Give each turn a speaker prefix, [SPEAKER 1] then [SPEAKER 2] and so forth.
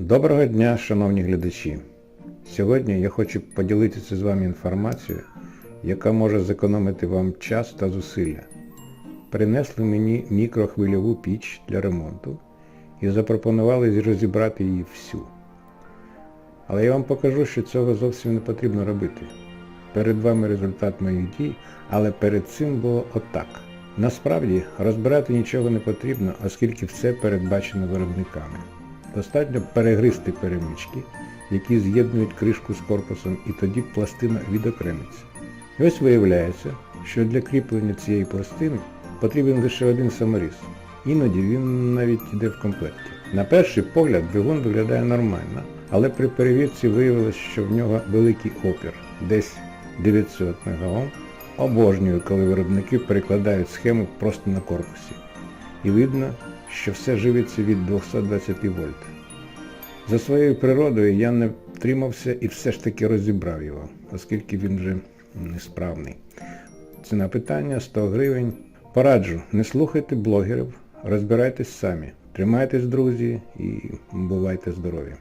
[SPEAKER 1] Доброго дня, шановні глядачі! Сьогодні я хочу поділитися з вами інформацією, яка може зекономити вам час та зусилля. Принесли мені мікрохвильову піч для ремонту і запропонували розібрати її всю. Але я вам покажу, що цього зовсім не потрібно робити. Перед вами результат моїх дій, але перед цим було отак. Насправді розбирати нічого не потрібно, оскільки все передбачено виробниками. Достатньо перегризти перемички, які з'єднують кришку з корпусом, і тоді пластина відокремиться. І ось виявляється, що для кріплення цієї пластини потрібен лише один саморіз. Іноді він навіть йде в комплекті. На перший погляд двигун виглядає нормально, але при перевірці виявилось, що в нього великий опір, десь 900 МГОм. Обожнюю, коли виробники перекладають схему просто на корпусі. І видно, що все живиться від 220 вольт. За своєю природою я не втримався і все ж таки розібрав його, оскільки він вже несправний. Ціна питання 100 гривень. Пораджу, не слухайте блогерів, розбирайтесь самі. Тримайтесь, друзі, і бувайте здорові.